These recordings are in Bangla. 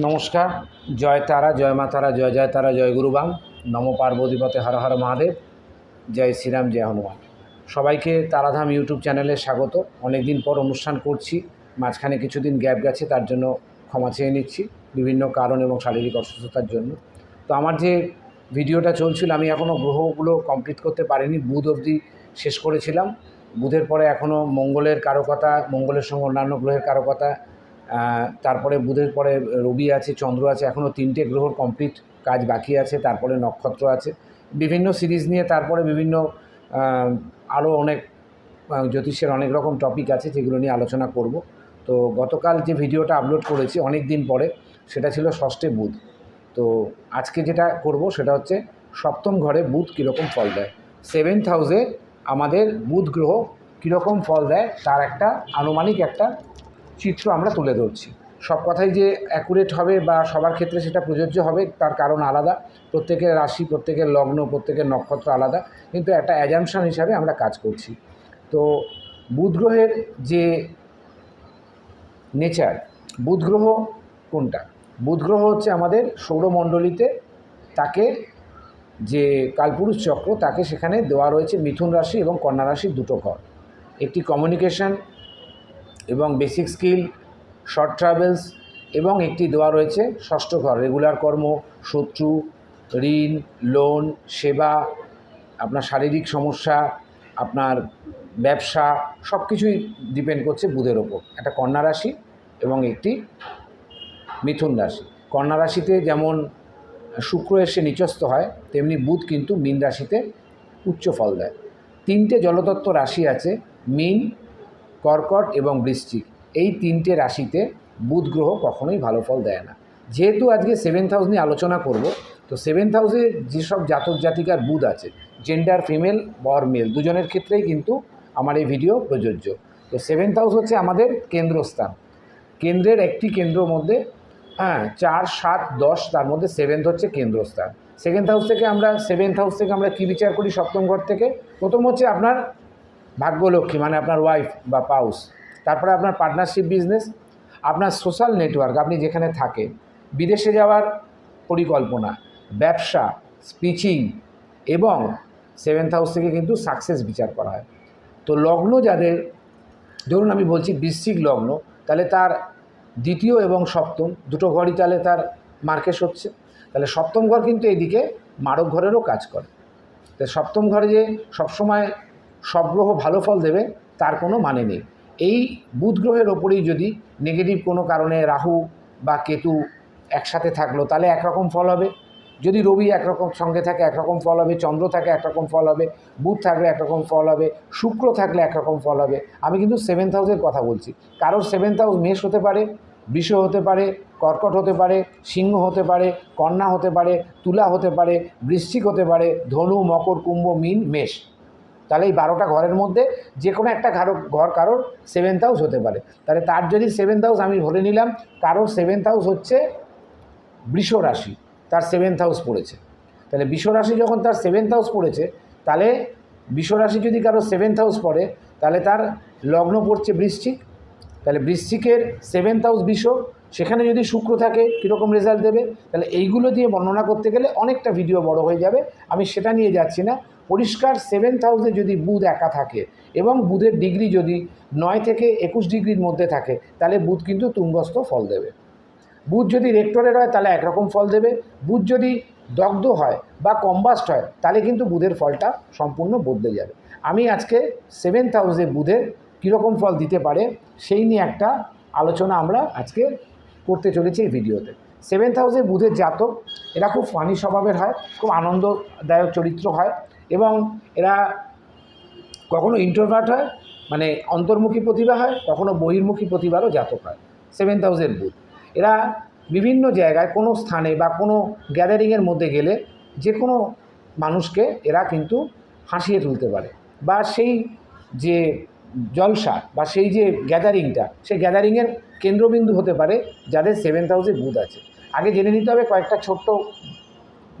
নমস্কার, জয় তারা, জয় মা তারা, জয় জয় তারা, জয় গুরুবাম নম পার্বতীপতে হর হর মহাদেব, জয় শ্রীরাম, জয় হনুমান। সবাইকে তারাধাম ইউটিউব চ্যানেলে স্বাগত। অনেক দিন পর অনুষ্ঠান করছি, মাঝখানে কিছুদিন গ্যাপ গেছে, তার জন্য ক্ষমা চেয়ে নিচ্ছি, বিভিন্ন কারণ এবং শারীরিক অসুস্থতার জন্য। তো আমার যে ভিডিওটা চলছিল, আমি এখনও গ্রহগুলো কমপ্লিট করতে পারিনি, বুধ অবধি শেষ করেছিলাম। বুধের পরে এখনও মঙ্গলের কারকতা মঙ্গলের সঙ্গে অন্যান্য গ্রহের কারকতা তারপরে বুধের পরে রবি আছে, চন্দ্র আছে এখনও তিনটে গ্রহর কমপ্লিট কাজ বাকি আছে, তারপরে নক্ষত্র আছে। বিভিন্ন সিরিজ নিয়ে তারপরে বিভিন্ন আরও অনেক জ্যোতিষের অনেক রকম টপিক আছে যেগুলো নিয়ে আলোচনা করব। তো গতকাল যে ভিডিওটা আপলোড করেছি অনেক দিন পরে, সেটা ছিল ষষ্ঠে বুধ। তো আজকে যেটা করব সেটা হচ্ছে সপ্তম ঘরে বুধ কীরকম ফল দেয়। সেভেন্থ হাউসে আমাদের বুধ গ্রহ কীরকম ফল দেয়, তার একটা আনুমানিক একটা চিত্র আমরা তুলে ধরছি। সব কথাই যে অ্যাকুরেট হবে বা সবার ক্ষেত্রে সেটা প্রযোজ্য হবে, তার কারণ আলাদা। প্রত্যেকের রাশি, প্রত্যেকের লগ্ন, প্রত্যেকের নক্ষত্র আলাদা। কিন্তু একটা অ্যাজামশান হিসাবে আমরা কাজ করছি। তো বুধ গ্রহের যে নেচার বুধ গ্রহ কোনটা? বুধ গ্রহ হচ্ছে আমাদের সৌরমণ্ডলীতে তাকে যে কালপুরুষ চক্র, তাকে সেখানে দেওয়া রয়েছে মিথুন রাশি এবং কন্যা রাশির দুটো ঘর। একটি কমিউনিকেশন এবং বেসিক স্কিল শর্ট ট্রাভেলস এবং একটি দেওয়া রয়েছে, ষষ্ঠ ঘর রেগুলার কর্ম, শত্রু, ঋণ লোন সেবা, আপনার শারীরিক সমস্যা, আপনার ব্যবসা সব কিছুই ডিপেন্ড করছে বুধের ওপর। একটা কন্যা রাশি এবং একটি মিথুন রাশি। কন্যা রাশিতে যেমন শুক্র এসে নিচস্থ হয়, তেমনি বুধ কিন্তু মীন রাশিতে উচ্চ ফল দেয়। তিনটে জলতত্ত্ব রাশি আছে, মীন কর্কট এবং বৃশ্চিক। এই তিনটে রাশিতে বুধ গ্রহ কখনোই ভালো ফল দেয় না। যেহেতু আজকে সেভেন্থ হাউস নিয়ে আলোচনা করব, তো সেভেন্থ হাউসে যেসব জাতক জাতিকার বুধ আছে জেন্ডার ফিমেল বর মেল দুজনের ক্ষেত্রেই কিন্তু আমার এই ভিডিও প্রযোজ্য। তো সেভেন্থ হাউস হচ্ছে আমাদের কেন্দ্রস্থান। কেন্দ্রের একটি কেন্দ্রর মধ্যে হ্যাঁ চার, সাত, দশ, তার মধ্যে সেভেন্থ হচ্ছে কেন্দ্রস্থান। সেকেন্ড হাউস থেকে আমরা সেভেন্থ হাউস থেকে আমরা কী বিচার করি সপ্তম ঘর থেকে? প্রথম হচ্ছে আপনার ভাগ্যলক্ষ্মী মানে আপনার ওয়াইফ বা পাউস তারপরে আপনার পার্টনারশিপ বিজনেস আপনার সোশ্যাল নেটওয়ার্ক আপনি যেখানে থাকেন, বিদেশে যাওয়ার পরিকল্পনা, ব্যবসা স্পিচিং এবং সেভেন্থ হাউস থেকে কিন্তু সাকসেস বিচার করা হয়। তো লগ্ন যাদের, ধরুন আমি বলছি বৃশ্চিক লগ্ন, তাহলে তার দ্বিতীয় এবং সপ্তম, দুটো ঘরই তাহলে তার মার্কেশ হচ্ছে। তাহলে সপ্তম ঘর কিন্তু এদিকে মারক ঘরেরও কাজ করে। তাই সপ্তম ঘরে যে সবসময় সব গ্রহ ভালো ফল দেবে, তার কোনো মানে নেই। এই বুধ গ্রহের ওপরেই যদি নেগেটিভ কোনো কারণে রাহু বা কেতু একসাথে থাকল, তাহলে একরকম ফল হবে। যদি রবি একরকম সঙ্গে থাকে, একরকম ফল হবে। চন্দ্র থাকে, একরকম ফল হবে। বুধ থাকলে একরকম ফল হবে। শুক্র থাকলে একরকম ফল হবে। আমি কিন্তু সেভেন্থ হাউসের কথা বলছি। কারোর সেভেন্থ হাউস মেষ হতে পারে, বিষ হতে পারে, কর্কট হতে পারে, সিংহ হতে পারে, কন্যা হতে পারে, তুলা হতে পারে, বৃশ্চিক হতে পারে, ধনু, মকর, কুম্ভ, মিন, মেষ। তাহলে এই বারোটা ঘরের মধ্যে যে কোনো একটা ঘর ঘর কারোর সেভেন্থ হাউস হতে পারে। তাহলে তার যদি সেভেন্থ হাউস আমি ধরে নিলাম, কারোর সেভেন্থ হাউস হচ্ছে বৃষ রাশি, তার সেভেন্থ হাউস পড়েছে। তাহলে বৃষ রাশি যখন তার সেভেন্থ হাউস পড়েছে, তাহলে বৃষ রাশি যদি কারও সেভেন্থ হাউস পড়ে, তাহলে তার লগ্ন পড়ছে বৃশ্চিক। তাহলে বৃশ্চিকের সেভেন্থ হাউস বিষ, সেখানে যদি শুক্র থাকে, কীরকম রেজাল্ট দেবে? তাহলে এইগুলো দিয়ে বর্ণনা করতে গেলে অনেকটা ভিডিও বড় হয়ে যাবে। আমি সেটা নিয়ে যাচ্ছি না। পরিষ্কার সেভেন্থ হাউসে যদি বুধ একা থাকে এবং বুধের ডিগ্রি যদি নয় থেকে একুশ ডিগ্রির মধ্যে থাকে, তাহলে বুধ কিন্তু তুঙ্গস্থ ফল দেবে। বুধ যদি রেক্টরের হয়, তাহলে একরকম ফল দেবে। বুধ যদি দগ্ধ হয় বা কম্বাস্ট হয়, তাহলে কিন্তু বুধের ফলটা সম্পূর্ণ বদলে যাবে। আমি আজকে সেভেন্থ হাউসে বুধের কীরকম ফল দিতে পারে, সেই নিয়ে একটা আলোচনা আমরা আজকে করতে চলেছি এই ভিডিওতে। সেভেন্থ হাউসে বুধের জাতক, এরা খুব ফানি স্বভাবের হয়, খুব আনন্দদায়ক চরিত্র হয়। এবং এরা কখনো ইন্ট্রোভার্ট হয় মানে অন্তর্মুখী প্রতিভা হয়, কখনো বহির্মুখী প্রতিভারও জাতক হয়। সেভেন হাউসের বুথ এরা বিভিন্ন জায়গায়, কোনো স্থানে বা কোনো গ্যাদারিংয়ের মধ্যে গেলে যে কোনো মানুষকে এরা কিন্তু হাসিয়ে তুলতে পারে। বা সেই যে জলসা বা সেই যে গ্যাদারিংটা সেই গ্যাদারিংয়ের কেন্দ্রবিন্দু হতে পারে যাদের সেভেন হাউসে বুথ আছে। আগে জেনে নিতে হবে কয়েকটা ছোট্ট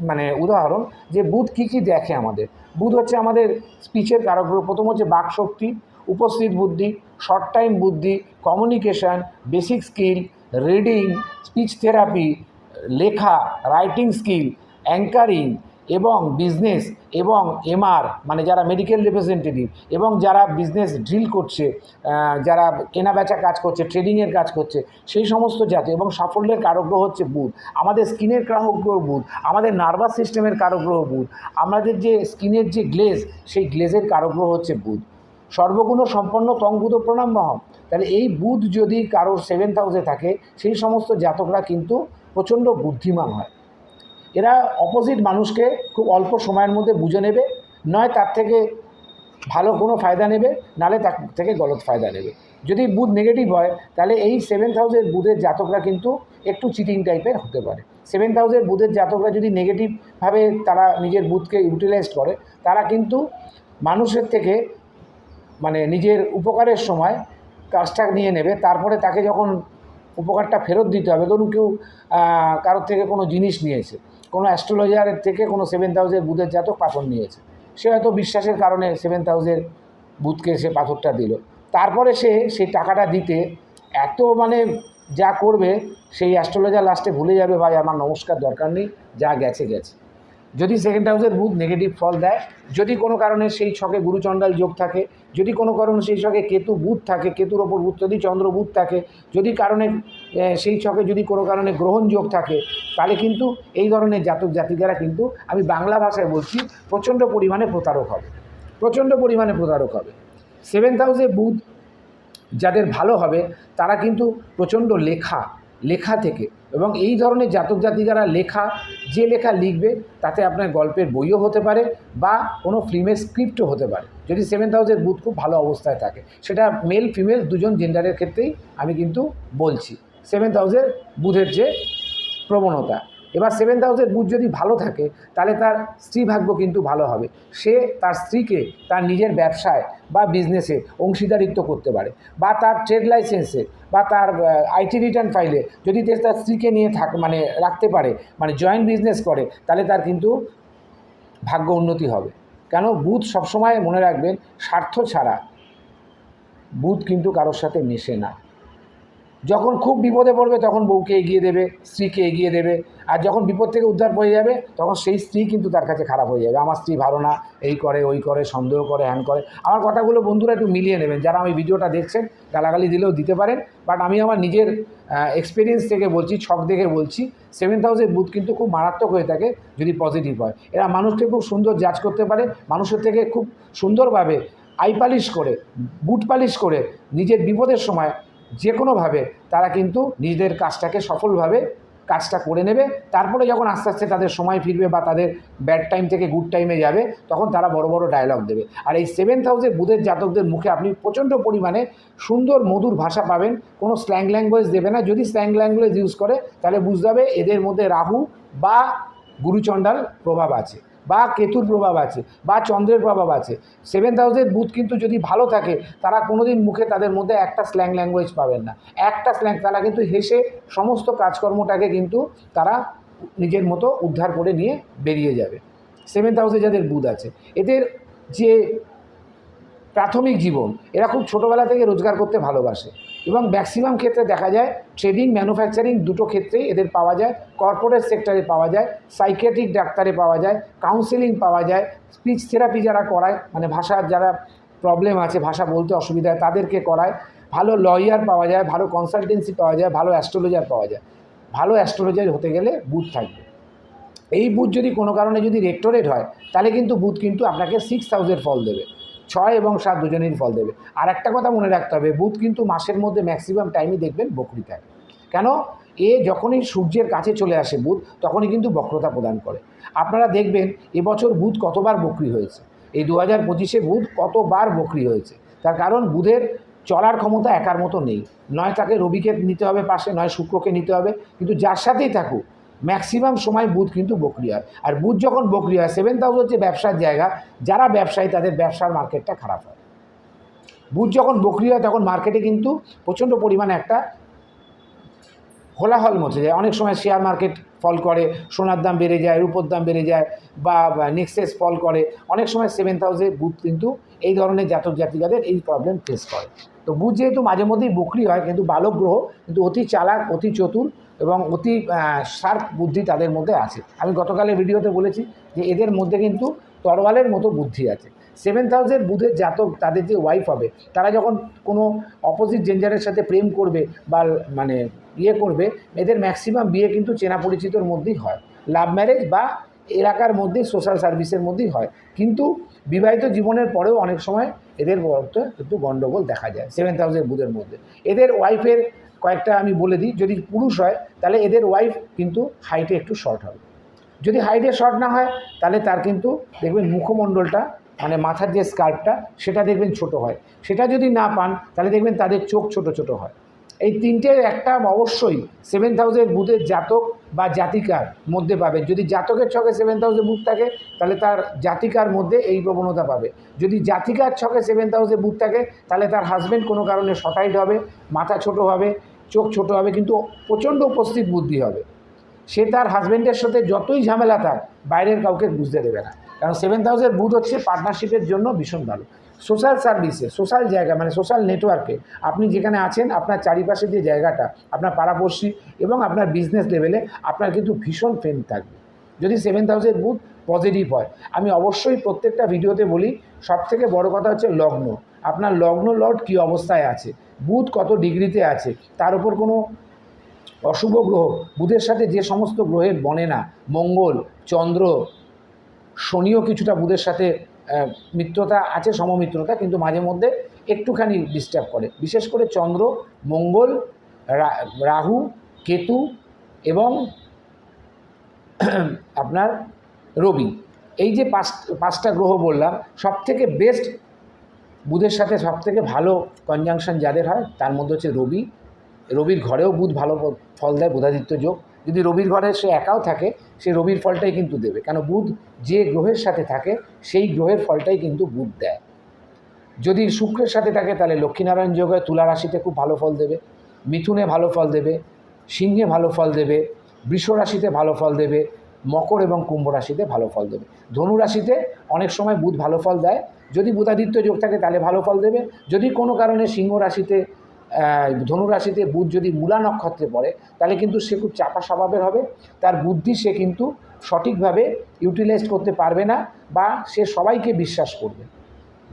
মানে উদাহরণ যে বুধ কী কী দেখে আমাদের। বুধ হচ্ছে আমাদের স্পিচের কারক গ্রহ। প্রথম হচ্ছে বাকশক্তি, উপস্থিত বুদ্ধি শর্ট টাইম বুদ্ধি communication basic skill reading speech therapy লেখা রাইটিং স্কিল অ্যাঙ্কারিং এবং বিজনেস এবং এমআর মানে যারা মেডিকেল রিপ্রেজেন্টেটিভ এবং যারা বিজনেস ড্রিল করছে যারা কেনাবেচা কাজ করছে ট্রেডিংয়ের কাজ করছে, সেই সমস্ত জাতি এবং সাফল্যের কারগ্রহ হচ্ছে বুধ আমাদের স্কিনের কারগ্রহ বুধ আমাদের নার্ভাস সিস্টেমের কারগ্রহ বুধ আমাদের যে স্কিনের যে গ্লেজ সেই গ্লেজের কারগ্রহ হচ্ছে বুধ সর্বগুণ সম্পন্ন তং বুধ প্রণাম মহম। তাহলে এই বুধ যদি কারোর সেভেন্থ হাউসে থাকে, সেই সমস্ত জাতকরা কিন্তু প্রচণ্ড বুদ্ধিমান হয়। এরা অপোজিট মানুষকে খুব অল্প সময়ের মধ্যে বুঝে নেবে, নয় তার থেকে ভালো কোনো ফায়দা নেবে, নালে তার থেকে গলত ফায়দা নেবে। যদি বুধ নেগেটিভ হয়, তাহলে এই সেভেন্থ হাউসের বুধের জাতকরা কিন্তু একটু চিটিং টাইপের হতে পারে। সেভেন্থ হাউসের বুধের জাতকরা যদি নেগেটিভভাবে তারা নিজের বুধকে ইউটিলাইজ করে, তারা কিন্তু মানুষের থেকে মানে নিজের উপকারের সময় কাজটা নিয়ে নেবে, তারপরে তাকে যখন উপকারটা ফেরত দিতে হবে, ধরুন কেউ কারোর থেকে কোনো জিনিস নিয়েছে কোনো অ্যাস্ট্রোলজারের থেকে কোনো সেভেন্থ হাউসের বুধের জাতক পাথর নিয়েছে। সে হয়তো বিশ্বাসের কারণে সেভেন্থ হাউসের বুধকে সে পাথরটা দিল। তারপরে সে সেই টাকাটা দিতে এত মানে যা করবে, সেই অ্যাস্ট্রোলজার লাস্টে ভুলে যাবে, ভাই, আমার নমস্কার, দরকার নেই, যা গেছে গেছে। যদি সেকেন্ড হাউসের বুধ নেগেটিভ ফল দেয়, যদি কোনো কারণে সেই ছকে গুরুচণ্ডাল যোগ থাকে, যদি কোনো কারণে সেই ছকে কেতু বুধ থাকে, কেতুর ওপর বুধ, যদি চন্দ্র বুধ থাকে, যদি কারণে সেই ছকে যদি কোনো কারণে গ্রহণ যোগ থাকে, তাহলে কিন্তু এই ধরনের জাতক জাতিকারা কিন্তু, আমি বাংলা ভাষায় বলছি, প্রচণ্ড পরিমাণে প্রতারক হবে। প্রচণ্ড পরিমাণে প্রতারক হবে। সেভেন্থ হাউসে বুধ, যাদের ভালো হবে, তারা কিন্তু প্রচণ্ড লেখা লেখা থেকে। এবং এই ধরনের জাতক জাতিকারা লেখা, যে লেখা লিখবে, তাতে আপনার গল্পের বইও হতে পারে বা কোনো ফিল্মের স্ক্রিপ্টও হতে পারে। যদি সেভেন্থ হাউসের বুথ খুব ভালো অবস্থায় থাকে, সেটা মেল ফিমেল দুজন জেন্ডারের ক্ষেত্রেই আমি কিন্তু বলছি। সেভেন্থ হাউসের বুথের যে প্রবণতা এবার সেভেন্থ হাউসের বুধ যদি ভালো থাকে, তাহলে তার স্ত্রী ভাগ্য কিন্তু ভালো হবে। সে তার স্ত্রীকে তার নিজের ব্যবসায় বা বিজনেসে অংশীদারিত্ব করতে পারে বা তার ট্রেড লাইসেন্সে বা তার আইটি রিটার্ন ফাইলে যদি তার স্ত্রীকে নিয়ে থাক মানে রাখতে পারে মানে জয়েন্ট বিজনেস করে, তাহলে তার কিন্তু ভাগ্য উন্নতি হবে। কেন? বুধ সবসময় মনে রাখবেন, স্বার্থ ছাড়া বুধ কিন্তু কারোর সাথে মেশে না। যখন খুব বিপদে পড়বে তখন বউকে এগিয়ে দেবে, স্ত্রীকে এগিয়ে দেবে। আর যখন বিপদ থেকে উদ্ধার হয়ে যাবে, তখন সেই স্ত্রী কিন্তু তার কাছে খারাপ হয়ে যাবে। আমার স্ত্রী ভালো না, এই করে, ওই করে, সন্দেহ করে, হ্যান করে। আমার কথাগুলো বন্ধুরা একটু মিলিয়ে নেবেন। যারা আমি ভিডিওটা দেখছেন, গালাগালি দিলেও দিতে পারেন। বাট আমি আমার নিজের এক্সপিরিয়েন্স থেকে বলছি, ছক দেখে বলছি সেভেন হাউসের বুথ কিন্তু খুব মারাত্মক হয়ে থাকে যদি পজিটিভ হয়। এরা মানুষকে খুব সুন্দর জাজ করতে পারে, মানুষের থেকে খুব সুন্দরভাবে আই পালিশ করে বুট পালিশ করে নিজের বিপদের সময় যে কোনোভাবে তারা কিন্তু নিজেদের কাজটাকে সফলভাবে কাজটা করে নেবে। তারপরে যখন আস্তে আস্তে তাদের সময় ফিরবে বা তাদের ব্যাড টাইম থেকে গুড টাইমে যাবে, তখন তারা বড় বড় ডায়লগ দেবে। আর এই সেভেন্থ হাউসে বুধের জাতকদের মুখে আপনি প্রচণ্ড পরিমাণে সুন্দর, মধুর ভাষা পাবেন। কোনো স্ল্যাং ল্যাঙ্গুয়েজ দেবে না। যদি স্ল্যাং ল্যাঙ্গুয়েজ ইউজ করে, তাহলে বুঝতে হবে এদের মধ্যে রাহু বা গুরুচণ্ডাল প্রভাব আছে। বা কেতুর প্রভাব আছে, বা চন্দ্রের প্রভাব আছে। সেভেন্থ হাউসের বুথ কিন্তু যদি ভালো থাকে, তারা কোনোদিন মুখে তাদের মধ্যে একটা স্ল্যাং ল্যাঙ্গুয়েজ পাবেন না। একটা স্ল্যাং তারা কিন্তু হেসে সমস্ত কাজকর্মটাকে কিন্তু তারা নিজের মতো উদ্ধার করে নিয়ে বেরিয়ে যাবে। সেভেন্থ হাউসে যাদের বুধ আছে, এদের যে প্রাথমিক জীবন, এরা খুব ছোটোবেলা থেকে রোজগার করতে ভালোবাসে। এবং ম্যাক্সিমাম ক্ষেত্রে দেখা যায় ট্রেডিং ম্যানুফ্যাকচারিং দুটো ক্ষেত্রেই এদের পাওয়া যায়। কর্পোরেট সেক্টরে পাওয়া যায় সাইকিয়াট্রিক ডাক্তারে পাওয়া যায় কাউন্সেলিং পাওয়া যায় স্পিচ থেরাপি যারা করায় মানে ভাষার যারা প্রবলেম আছে, ভাষা বলতে অসুবিধা হয়, তাদেরকে করায়। ভালো লয়ার পাওয়া যায়, ভালো কনসালটেন্সি পাওয়া যায়, ভালো অ্যাস্ট্রোলজার পাওয়া যায়। ভালো অ্যাস্ট্রোলজার হতে গেলে বুথ থাকবে। এই বুথ যদি কোনো কারণে যদি রেক্টোরেট হয়, তাহলে কিন্তু বুথ কিন্তু আপনাকে সিক্স থাউজেন্ড ফল দেবে। ছয় এবং সাত দুজনেরই ফল দেবে। আর একটা কথা মনে রাখতে হবে বুথ কিন্তু মাসের মধ্যে ম্যাক্সিমাম টাইমই দেখবেন বকরি থাকে কেন? এ যখনই সূর্যের কাছে চলে আসে বুধ, তখনই কিন্তু বক্রতা প্রদান করে। আপনারা দেখবেন, এবছর বুধ কতবার বকরি হয়েছে। এই দু হাজার পঁচিশে বুধ কতবার বকরি হয়েছে। তার কারণ, বুধের চলার ক্ষমতা একার মতো নেই। নয় তাকে রবিকে নিতে হবে পাশে, নয় শুক্রকে নিতে হবে। কিন্তু যার সাথেই থাকুক ম্যাক্সিমাম সময় বুধ কিন্তু বকরি হয়। আর বুধ যখন বকরি হয় সেভেন্থ হাউস হচ্ছে ব্যবসার জায়গা, যারা ব্যবসায়ী তাদের ব্যবসার মার্কেটটা খারাপ হয়। বুধ যখন বকরি হয়, তখন মার্কেটে কিন্তু প্রচণ্ড পরিমাণে একটা হোলাহল মচে যায়। অনেক সময় শেয়ার মার্কেট ফল করে, সোনার দাম বেড়ে যায়, রূপোর দাম বেড়ে যায়, বা নেক্সেস ফল করে। অনেক সময় সেভেন হাউসে বুধ কিন্তু এই ধরনের জাতক জাতিকাদের এই প্রবলেম ফেস করে। তো বুধ যেহেতু মাঝে মধ্যেই বকরি হয়, কিন্তু বালক গ্রহ কিন্তু অতি চালাক, অতি চতুর এবং অতি শার্প বুদ্ধি তাদের মধ্যে আছে। আমি গতকালের ভিডিওতে বলেছি যে এদের মধ্যে কিন্তু তরোয়ালের মতো বুদ্ধি আছে। সেভেন হাউসের বুধের জাতক তাদের যে ওয়াইফ হবে, তারা যখন কোনো অপোজিট জেন্ডারের সাথে প্রেম করবে বা মানে ইয়ে করবে, এদের ম্যাক্সিমাম বিয়ে কিন্তু চেনা পরিচিতর মধ্যেই হয়। লাভ ম্যারেজ বা এলাকার মধ্যেই সোশ্যাল সার্ভিসের মধ্যেই হয়। কিন্তু বিবাহিত জীবনের পরেও অনেক সময় এদের মধ্যে একটু গণ্ডগোল দেখা যায় সেভেন হাউসের বুধের মধ্যে। এদের ওয়াইফের কয়েকটা আমি বলে দিই, যদি পুরুষ হয়, তাহলে এদের ওয়াইফ কিন্তু হাইটে একটু শর্ট হবে। যদি হাইটে শর্ট না হয়, তাহলে তার কিন্তু দেখবেন মুখমণ্ডলটা মানে মাথার যে স্কার্পটা সেটা দেখবেন ছোট হয়। সেটা যদি না পান, তাহলে দেখবেন তাদের চোখ ছোট ছোট হয়। এই তিনটের একটা অবশ্যই সেভেন হাউসের বুথের জাতক বা জাতিকার মধ্যে পাবেন যদি জাতকের ছকে সেভেন হাউসে বুধ থাকে, তাহলে তার জাতিকার মধ্যে এই প্রবণতা পাবে। যদি জাতিকার ছকে সেভেন হাউসে বুধ থাকে, তাহলে তার হাজব্যান্ড কোনো কারণে সটাইট হবে, মাথা ছোট হবে চোখ ছোট হবে, কিন্তু প্রচণ্ড উপস্থিত বুদ্ধি হবে। সে তার হাজব্যান্ডের সাথে যতই ঝামেলা থাক, বাইরের কাউকে বুঝতে দেবে না। কারণ সেভেন হাউসের বুধ হচ্ছে পার্টনারশিপের জন্য ভীষণ ভালো। সোশ্যাল সার্ভিসে সোশ্যাল জায়গা মানে সোশ্যাল নেটওয়ার্কে আপনি যেখানে আছেন, আপনার চারিপাশে যে জায়গাটা, আপনার পাড়াপড়শি এবং আপনার বিজনেস লেভেলে আপনার কিন্তু ভীষণ ফ্রেন্ড থাকবে। যদি সেভেন হাউসের বুথ পজিটিভ হয়, আমি অবশ্যই প্রত্যেকটা ভিডিওতে বলি সব থেকে বড় কথা হচ্ছে লগ্ন। আপনার লগ্ন লর্ড কী অবস্থায় আছে? বুধ কত ডিগ্রিতে আছে? তার উপর কোনো অশুভ গ্রহ? বুধের সাথে যে সমস্ত গ্রহের বনে না, মঙ্গল, চন্দ্র, শনিও কিছুটা বুধের সাথে মিত্রতা আছে, সমমিত্রতা, কিন্তু মাঝে মধ্যে একটুখানি ডিস্টার্ব করে। বিশেষ করে চন্দ্র, মঙ্গল রাহু, কেতু এবং আপনার রবি। এই যে পাঁচ, পাঁচটা গ্রহ বললাম সব থেকে বেস্ট বুধের সাথে সব থেকে ভালো কনজাংশন যাদের হয়, তার মধ্যে হচ্ছে রবি। রবির ঘরেও বুধ ভালো ফল দেয়, বুধাদিত্য যোগ। যদি রবির ঘরে সে একাও থাকে, সে রবির ফলটাই কিন্তু দেবে। কেন বুধ যে গ্রহের সাথে থাকে, সেই গ্রহের ফলটাই কিন্তু বুধ দেয়। যদি শুক্রের সাথে থাকে, তাহলে লক্ষ্মীনারায়ণ যোগে তুলা রাশিতে খুব ভালো ফল দেবে, মিথুনে ভালো ফল দেবে, সিংহে ভালো ফল দেবে, বৃষ রাশিতে ভালো ফল দেবে, মকর এবং কুম্ভ রাশিতে ভালো ফল দেবে। ধনু রাশিতে অনেক সময় বুধ ভালো ফল দেয় যদি বুধাদিত্য যোগ থাকে তাহলে ভালো ফল দেবে। যদি কোনো কারণে সিংহ রাশিতে আহ, ধনু রাশিতে বুধ যদি মূলা নক্ষত্রে পড়ে তাহলে কিন্তু সে খুব চাপা স্বভাবের হবে। তার বুদ্ধি সে কিন্তু সঠিকভাবে ইউটিলাইজ করতে পারবে না বা সে সবাইকে বিশ্বাস করবে।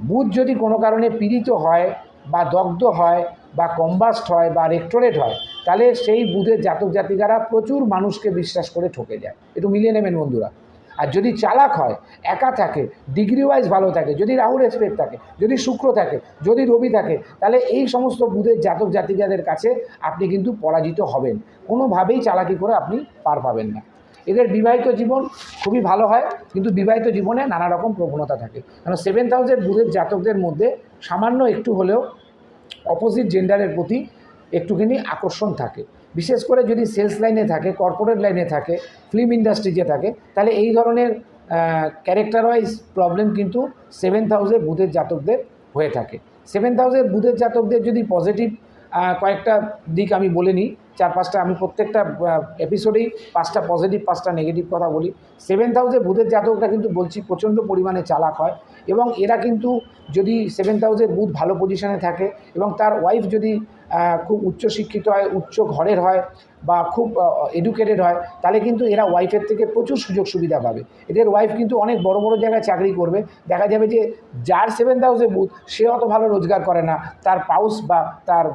বুধ যদি কোনো কারণে পীড়িত হয় বা দগ্ধ হয় বা কম্বাস্ট হয় বা রেক্টোরেট হয় তাহলে সেই বুধের জাতক জাতিকারা প্রচুর মানুষকে বিশ্বাস করে ঠকে যায়। একটু মিলিয়ে নেবেন বন্ধুরা। আর যদি চালাক হয়, একা থাকে ডিগ্রি ওয়াইজ ভালো থাকে, যদি রাহুল এক্সপেক্ট থাকে, যদি শুক্র থাকে, যদি রবি থাকে, তাহলে এই সমস্ত বুধের জাতক জাতিকাদের কাছে আপনি কিন্তু পরাজিত হবেন। কোনোভাবেই চালাকি করে আপনি পার পাবেন না। এদের বিবাহিত জীবন খুবই ভালো হয়, কিন্তু বিবাহিত জীবনে নানা রকম প্রবণতা থাকে। কারণ সেভেন হাউসের বুধের জাতকদের মধ্যে সামান্য একটু হলেও অপোজিট জেন্ডারের প্রতি একটুখানি আকর্ষণ থাকে। বিশেষ করে যদি সেলস লাইনে থাকে কর্পোরেট লাইনে থাকে ফিল্ম ইন্ডাস্ট্রিতে থাকে, তাহলে এই ধরনের ক্যারেক্টার ওয়াইজ প্রবলেম কিন্তু সেভেন্থ হাউসে বুধের জাতকদের হয়ে থাকে। সেভেন্থ হাউসের বুধের জাতকদের যদি পজিটিভ কয়েকটা দিক আমি বলে নিই, চার পাঁচটা আমি প্রত্যেকটা এপিসোডেই পাঁচটা পজিটিভ পাঁচটা নেগেটিভ কথা বলি। সেভেন্থ হাউসে বুধের জাতকরা কিন্তু বলছি প্রচণ্ড পরিমাণে চালাক হয় এবং এরা কিন্তু যদি সেভেন্থ হাউসের বুধ ভালো পজিশনে থাকে এবং তার ওয়াইফ যদি খুব উচ্চশিক্ষিত হয়, উচ্চ ঘরের হয় বা খুব এডুকেটেড হয়, তাহলে কিন্তু এরা ওয়াইফের থেকে প্রচুর সুযোগ সুবিধা পাবে। এদের ওয়াইফ কিন্তু অনেক বড় বড় জায়গায় চাকরি করবে। দেখা যাবে যে যার সেভেন্থ হাউসে বুধ সে অত ভালো রোজগার করে না। তার পাউস বা তার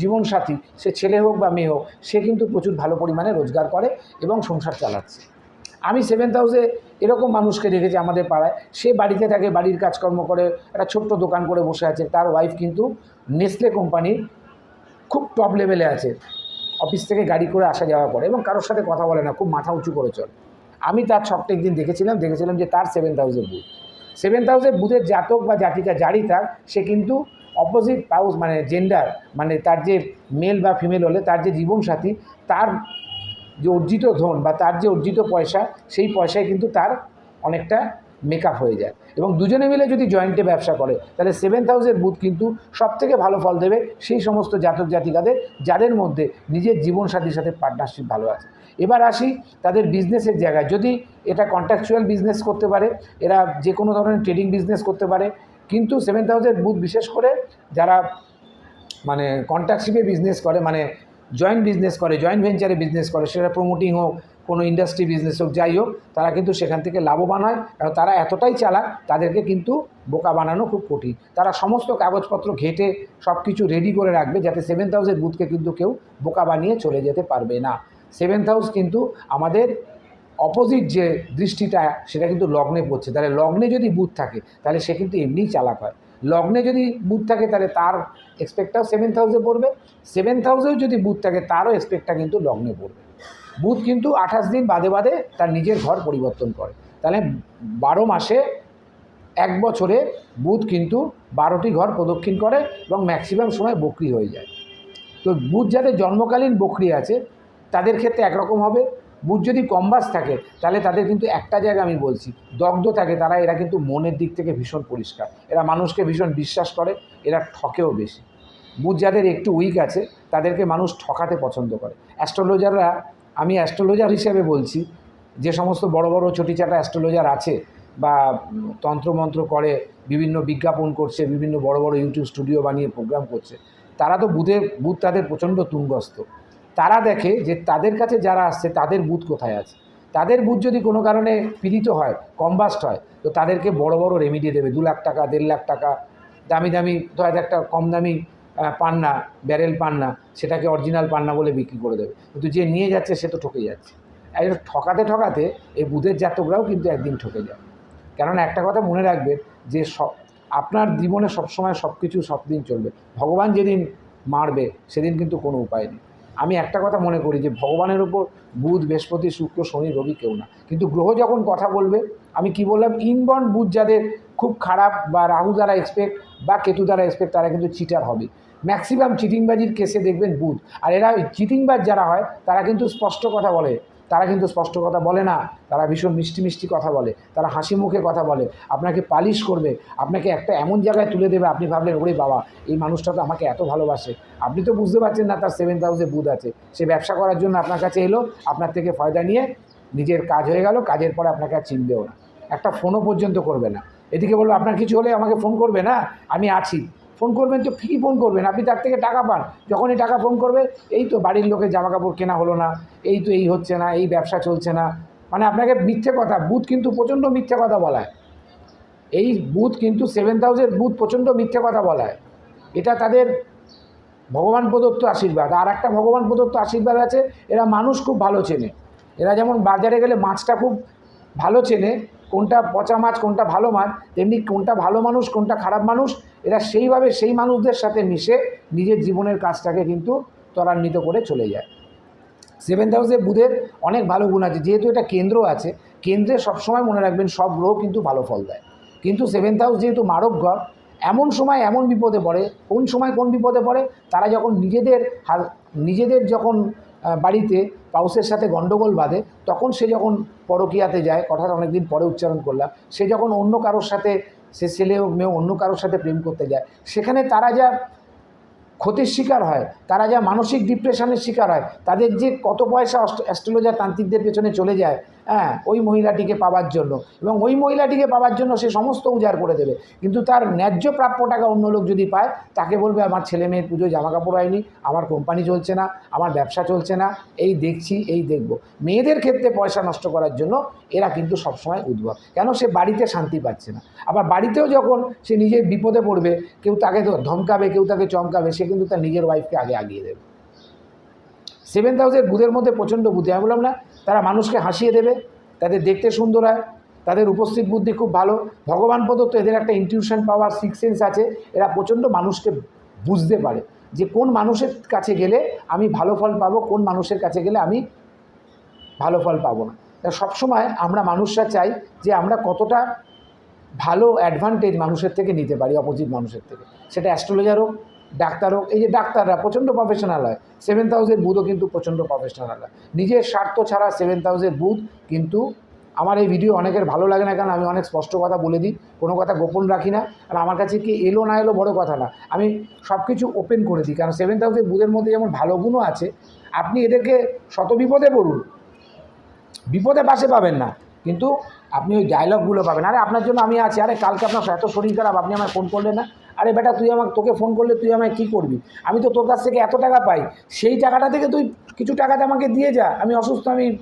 জীবনসাথী, সে ছেলে হোক বা মেয়ে হোক, সে কিন্তু প্রচুর ভালো পরিমাণে রোজগার করে এবং সংসার চালাচ্ছে। আমি সেভেন্থ হাউসে এরকম মানুষকে দেখেছি আমাদের পাড়ায়। সে বাড়িতে থাকে, বাড়ির কাজকর্ম করে, একটা ছোট্ট দোকান করে বসে আছে। তার ওয়াইফ কিন্তু নেসলে কোম্পানির খুব টপ লেভেলে আছে। অফিস থেকে গাড়ি করে আসা যাওয়া করে এবং কারোর সাথে কথা বলে না, খুব মাথা উঁচু করে চলে। আমি তার ছকটা একদিন দেখেছিলাম দেখেছিলাম যে তার সেভেন হাউসের বুথ সেভেন হাউসের বুথের জাতক বা জাতিকা যারই থাক, সে কিন্তু অপোজিট পাউস মানে জেন্ডার মানে তার যে মেল বা ফিমেল হলে তার যে জীবনসাথী, তার যে অর্জিত ধন বা তার যে অর্জিত পয়সা, সেই পয়সায় কিন্তু তার অনেকটা মেকআপ হয়ে যায়। এবং দুজনে মিলে যদি জয়েন্টে ব্যবসা করে, তাহলে সেভেন্থ হাউসের বুথ কিন্তু সব থেকে ভালো ফল দেবে সেই সমস্ত জাতক জাতিকাদের, যাদের মধ্যে নিজের জীবনসাথীর সাথে পার্টনারশিপ ভালো আছে। এবার আসি তাদের বিজনেসের জায়গায়। যদি এটা কন্ট্রাকচুয়াল বিজনেস করতে পারে, এরা যে কোনো ধরনের ট্রেডিং বিজনেস করতে পারে, কিন্তু সেভেন্থ হাউসের বুথ বিশেষ করে যারা মানে কন্ট্রাক্টশিপে বিজনেস করে মানে জয়েন্ট বিজনেস করে জয়েন্ট ভেঞ্চারে বিজনেস করে, সেটা প্রমোটিং হোক কোনো ইন্ডাস্ট্রি বিজনেস হোক, যাই হোক, তারা কিন্তু সেখান থেকে লাভবান হয় কারণ তারা এতটাই চালাক, তাদেরকে কিন্তু বোকা বানানো খুব কঠিন। তারা সমস্ত কাগজপত্র ঘেটে সব কিছু রেডি করে রাখবে যাতে সেভেন্থ হাউসের বুথকে কিন্তু কেউ বোকা বানিয়ে চলে যেতে পারবে না। সেভেন্থ হাউস কিন্তু আমাদের অপোজিট যে দৃষ্টিটা, সেটা কিন্তু লগ্নে পড়ছে। তাহলে লগ্নে যদি বুথ থাকে, তাহলে সে কিন্তু এমনিই চালাক হয়। লগ্নে যদি বুথ থাকে, তাহলে তার এক্সপেক্টটাও সেভেন্থ হাউসে পড়বে। সেভেন্থ হাউসেও যদি বুথ থাকে, তারও এক্সপেক্টটা কিন্তু লগ্নে পড়বে। বুথ কিন্তু আঠাশ দিন বাদে বাদে তার নিজের ঘর পরিবর্তন করে। তাহলে বারো মাসে এক বছরে বুধ কিন্তু বারোটি ঘর প্রদক্ষিণ করে এবং ম্যাক্সিমাম সময় বকরি হয়ে যায়। তো বুধ যাদের জন্মকালীন বকরি আছে, তাদের ক্ষেত্রে একরকম হবে। বুধ যদি কম্বাস থাকে, তাহলে তাদের কিন্তু একটা জায়গা আমি বলছি, দগ্ধ থাকে তারা, এরা কিন্তু মনের দিক থেকে ভীষণ পরিষ্কার। এরা মানুষকে ভীষণ বিশ্বাস করে, এরা ঠকেও বেশি। বুধ যাদের একটু উইক আছে, তাদেরকে মানুষ ঠকাতে পছন্দ করে। অ্যাস্ট্রোলজাররা আমি অ্যাস্ট্রোলজার হিসেবে বলছি, যে সমস্ত বড় বড় চটিচাটা অ্যাস্ট্রোলজার আছে, বা তন্ত্রমন্ত্র করে, বিভিন্ন বিজ্ঞাপন করছে, বিভিন্ন বড় বড় ইউটিউব স্টুডিও বানিয়ে প্রোগ্রাম করছে, তারা তো বুধের বুধ তাদের প্রচণ্ড তুঙ্গস্ত তারা দেখে যে তাদের কাছে যারা আসছে, তাদের বুথ কোথায় আছে? তাদের বুথ যদি কোনো কারণে পীড়িত হয়, কম্বাস্ট হয়, তো তাদেরকে বড় বড় রেমিডি দেবে। দু লাখ টাকা, দেড় লাখ টাকা, দামি দামি হয়তো একটা কম দামি পান্না ব্যারেল পান্না, সেটাকে অরিজিনাল পান্না বলে বিক্রি করে দেবে। কিন্তু যে নিয়ে যাচ্ছে, সে তো ঠকে যাচ্ছে। এটা ঠকাতে ঠকাতে এই বুধের জাতকরাও কিন্তু একদিন ঠকে যায় কেননা একটা কথা মনে রাখবেন যে সব, আপনার জীবনে সবসময় সব কিছু সব দিন চলবে। ভগবান যেদিন মারবে, সেদিন কিন্তু কোনো উপায় নেই। আমি একটা কথা মনে করি যে ভগবানের উপর বুধ, বৃহস্পতি, শুক্র, শনি, রবি কেউ না। কিন্তু গ্রহ যখন কথা বলবে, আমি কি বললাম? ইনবর্ন বুধ যাদের খুব খারাপ বা রাহু দ্বারা এক্সপেক্ট বা কেতু দ্বারা এক্সপেক্ট তারা কিন্তু চিটার হবে। ম্যাক্সিমাম চিটিংবাজির কেসে দেখবেন বুধ। আর এরা চিটিংবাজ যারা হয়, তারা কিন্তু স্পষ্ট কথা বলে তারা কিন্তু স্পষ্ট কথা বলে না। তারা ভীষণ মিষ্টি মিষ্টি কথা বলে। তারা হাসি মুখে কথা বলে। আপনাকে পালিশ করবে। আপনাকে একটা এমন জায়গায় তুলে দেবে। আপনি ভাবলেন, ওরে বাবা, এই মানুষটা তো আমাকে এত ভালোবাসে। আপনি তো বুঝতে পারছেন না তার সেভেন্থ হাউসে বুধ আছে। সে ব্যবসা করার জন্য আপনার কাছে এলো, আপনার থেকে ফয়দা নিয়ে নিজের কাজ হয়ে গেল, কাজের পরে আপনাকে আর চিনবেও না। একটা ফোনও পর্যন্ত করবে না। এদিকে বলব, আপনার কিছু হলে আমাকে ফোন করবে না? আমি আছি। ফোন করবেন তো ফ্রি ফোন করবেন। আপনি তার থেকে টাকা পান। যখনই টাকা ফোন করবে, এই তো বাড়ির লোকের জামা কাপড় কেনা হলো না, এই তো এই হচ্ছে না, এই ব্যবসা চলছে না। মানে আপনাকে মিথ্যে কথা, বুথ কিন্তু প্রচণ্ড মিথ্যে কথা বলায়। এই বুথ কিন্তু সেভেন হাউসের বুথ প্রচণ্ড মিথ্যে কথা বলায়। এটা তাদের ভগবান প্রদত্ত আশীর্বাদ। আর একটা ভগবান প্রদত্ত আশীর্বাদ আছে, এরা মানুষ খুব ভালো চেনে। এরা যেমন বাজারে গেলে মাছটা খুব ভালো চেনে, কোনটা পচা মাছ, কোনটা ভালো মাছ, তেমনি কোনটা ভালো মানুষ, কোনটা খারাপ মানুষ এরা সেইভাবে সেই মানুষদের সাথে মিশে নিজের জীবনের কাজটাকে কিন্তু ত্বরান্বিত করে চলে যায়। সেভেন্থ হাউসে বুধের অনেক ভালো গুণ আছে, যেহেতু এটা কেন্দ্র আছে, কেন্দ্রে সবসময় মনে রাখবেন সব গ্রহ কিন্তু ভালো ফল দেয়। কিন্তু সেভেন্থ হাউস যেহেতু মারক ঘর, এমন সময় এমন বিপদে পড়ে, কোন সময় কোন বিপদে পড়ে, তারা যখন নিজেদের নিজেদের যখন বাড়িতে পাউসের সাথে গণ্ডগোল বাঁধে, তখন সে যখন পরকীয়াতে যায়, কথাটা অনেকদিন পরে উচ্চারণ করলাম, সে যখন অন্য কারোর সাথে সে ছেলে মেয়ে অন্য কারোর সাথে প্রেম করতে যায়। সেখানে তারা যা ক্ষতির শিকার হয়, তারা যা মানসিক ডিপ্রেশনের শিকার হয়, তাদের যে কত পয়সা অ্যাস্ট্রোলজার তান্ত্রিকদের পেছনে চলে যায় হ্যাঁ ওই মহিলাটিকে পাওয়ার জন্য। এবং ওই মহিলাটিকে পাওয়ার জন্য সে সমস্ত উজাড় করে দেবে। কিন্তু তার ন্যায্য প্রাপ্য টাকা অন্য লোক যদি পায়, তাকে বলবে, আমার ছেলে মেয়ের পুজোয় জামা কাপড় হয়নি, আমার কোম্পানি চলছে না, আমার ব্যবসা চলছে না, এই দেখছি, এই দেখব। মেয়েদের ক্ষেত্রে পয়সা নষ্ট করার জন্য এরা কিন্তু সবসময় উদ্ভব। কেন? সে বাড়িতে শান্তি পাচ্ছে না। আবার বাড়িতেও যখন সে নিজে বিপদে পড়বে, কেউ তাকে ধমকাবে, কেউ তাকে চমকাবে, সে কিন্তু তার নিজের ওয়াইফকে আগে আগিয়ে দেবে। সেভেন্থ হাউসের বুধের মধ্যে প্রচণ্ড বুদ্ধি, আমি বললাম না, তারা মানুষকে হাসিয়ে দেবে, তাদের দেখতে সুন্দর হয়, তাদের উপস্থিত বুদ্ধি খুব ভালো। ভগবান প্রদত্ত এদের একটা ইনটিউশন পাওয়ার সিক্স সেন্স আছে, এরা প্রচণ্ড মানুষকে বুঝতে পারে যে কোন মানুষের কাছে গেলে আমি ভালো ফল পাবো, কোন মানুষের কাছে গেলে আমি ভালো ফল পাবো না। তা সবসময় আমরা মানুষরা চাই যে আমরা কতটা ভালো অ্যাডভান্টেজ মানুষের থেকে নিতে পারি অপোজিট মানুষের থেকে। সেটা অ্যাস্ট্রোলজার হোক ডাক্তার হোক এই যে ডাক্তাররা প্রচণ্ড প্রফেশনাল হয়। সেভেন হাউসের বুথও কিন্তু প্রচণ্ড প্রফেশনাল হয়। নিজের স্বার্থ ছাড়া সেভেন হাউসের বুথ কিন্তু আমার এই ভিডিও অনেকের ভালো লাগে না, কারণ আমি অনেক স্পষ্ট কথা বলে দিই, কোনো কথা গোপন রাখি না। আর আমার কাছে কি এলো না এলো বড় কথা না। আমি সব কিছু ওপেন করে দিই, কারণ সেভেন হাউসের বুধের মধ্যে যেমন ভালো গুণও আছে, আপনি এদেরকে শত বিপদে পড়ুন। বিপদে পাশে পাবেন না, কিন্তু আপনি ওই ডায়লগগুলো পাবেন। আরে আপনার জন্য আমি আছি, আরে কালকে আপনার এত শরীর খারাপ, আপনি আমায় ফোন করলেন না? আরে বেটা তুই আমাকে, তোকে ফোন করলে তুই আমায় কী করবি? আমি তো তোর কাছ থেকে এত টাকা পাই, সেই টাকাটা থেকে তুই কিছু টাকাতে আমাকে দিয়ে যা, আমি অসুস্থ, আমি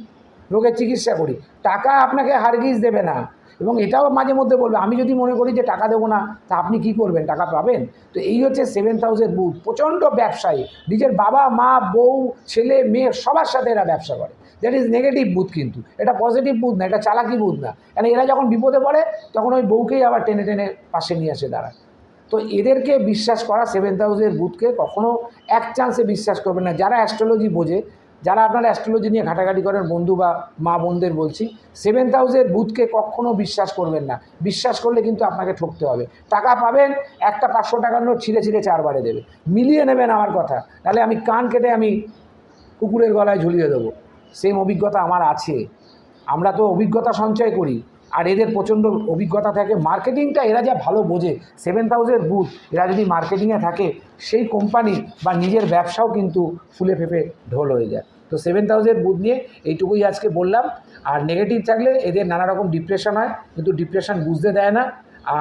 রোগের চিকিৎসা করি। টাকা আপনাকে হারগিজ দেবে না। এবং এটাও মাঝে মধ্যে বলবে, আমি যদি মনে করি যে টাকা দেবো না, তা আপনি কি করবেন? টাকা পাবেন? তো এই হচ্ছে সেভেন হাউসের বুথ প্রচণ্ড ব্যবসায়ী। নিজের বাবা, মা, বউ, ছেলে, মেয়ে, সবার সাথে এরা ব্যবসা করে। দ্যাট ইজ নেগেটিভ বুথ কিন্তু। এটা পজিটিভ বুথ না, এটা চালাকি বুথ না। কেন এরা যখন বিপদে পড়ে, তখন ওই বউকেই আবার টেনে টেনে পাশে নিয়ে আসে দাঁড়ায়। তো এদেরকে বিশ্বাস করা সেভেন্থ হাউসের বুথকে কখনো এক চান্সে বিশ্বাস করবেন না। যারা অ্যাস্ট্রোলজি বোঝে, যারা আপনারা অ্যাস্ট্রোলজি নিয়ে ঘাটাঘাটি করেন, বন্ধু বা মা বোনদের বলছি সেভেন্থ হাউসের বুথকে কখনো বিশ্বাস করবেন না। বিশ্বাস করলে কিন্তু আপনাকে ঠকতে হবে। টাকা পাবেন, একটা পাঁচশো টাকার নোট ছিঁড়ে ছিঁড়ে চারবারে দেবে। মিলিয়ে নেবেন আমার কথা। তাহলে আমি কান কেটে আমি কুকুরের গলায় ঝুলিয়ে দেবো। সেম অভিজ্ঞতা আমার আছে। আমরা তো অভিজ্ঞতা সঞ্চয় করি। আর এদের প্রচণ্ড অভিজ্ঞতা থাকে। মার্কেটিংটা এরা যা ভালো বোঝে সেভেন থাউজেন্ড বুথ এরা যদি মার্কেটিংয়ে থাকে, সেই কোম্পানি বা নিজের ব্যবসাও কিন্তু ফুলে ফেপে ঢোল হয়ে যায়। তো সেভেন থাউজেন্ড বুথ নিয়ে এইটুকুই আজকে বললাম। আর নেগেটিভ থাকলে এদের নানা রকম ডিপ্রেশন হয়, কিন্তু ডিপ্রেশন বুঝতে দেয় না।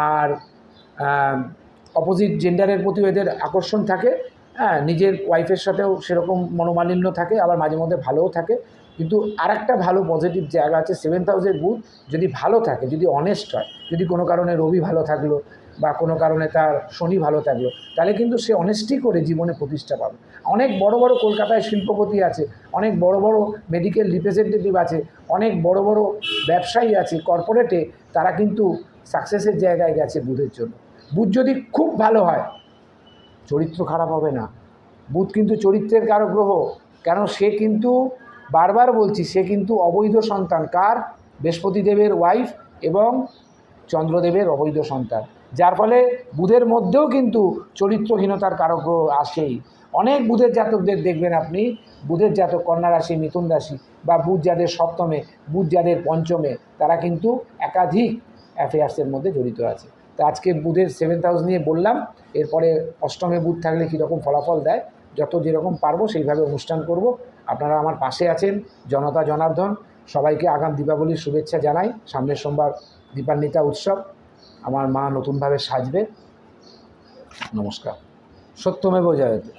আর অপোজিট জেন্ডারের প্রতিও এদের আকর্ষণ থাকে। হ্যাঁ নিজের ওয়াইফের সাথেও সেরকম মনোমালিন্য থাকে, আবার মাঝে মধ্যে ভালোও থাকে। কিন্তু আরেকটা ভালো পজিটিভ জায়গা আছে সেভেন্থ হাউসের বুথ যদি ভালো থাকে, যদি অনেস্ট হয়, যদি কোনো কারণে রবি ভালো থাকল বা কোনো কারণে তার শনি ভালো থাকল, তাহলে কিন্তু সে অনেস্টি করে জীবনে প্রতিষ্ঠা পাবে। অনেক বড় বড় কলকাতায় শিল্পপতি আছে, অনেক বড় বড় মেডিকেল রিপ্রেজেন্টেটিভ আছে, অনেক বড় বড় ব্যবসায়ী আছে কর্পোরেটে তারা কিন্তু সাকসেসের জায়গায় গেছে বুধের জন্য। বুধ যদি খুব ভালো হয়, চরিত্র খারাপ হবে না। বুধ কিন্তু চরিত্রের কারও গ্রহ, কেন সে কিন্তু বারবার বলছি, সে কিন্তু অবৈধ সন্তান। কার? বৃহস্পতিদেবের ওয়াইফ এবং চন্দ্রদেবের অবৈধ সন্তান। যার ফলে বুধের মধ্যেও কিন্তু চরিত্রহীনতার কারক আসেই। অনেক বুধের জাতকদের দেখবেন আপনি, বুধের জাতক কন্যা রাশি, মিথুন রাশি বা বুধ যাদের সপ্তমে, বুধ যাদের পঞ্চমে, তারা কিন্তু একাধিক অ্যাফেয়ার্সের মধ্যে জড়িত আছে। তো আজকে বুধের সেভেন্থ হাউস নিয়ে বললাম, এরপরে অষ্টমে বুধ থাকলে কীরকম ফলাফল দেয়, যত যেরকম পারব সেইভাবে অনুষ্ঠান করব। আপনারা আমার পাশে আছেন, জনতা জনার্দন। সবাইকে আগাম দীপাবলির শুভেচ্ছা জানাই। সামনের সোমবার দীপান্বিতা উৎসব, আমার মা নতুনভাবে সাজবে। নমস্কার। সত্যমেব জয়তে।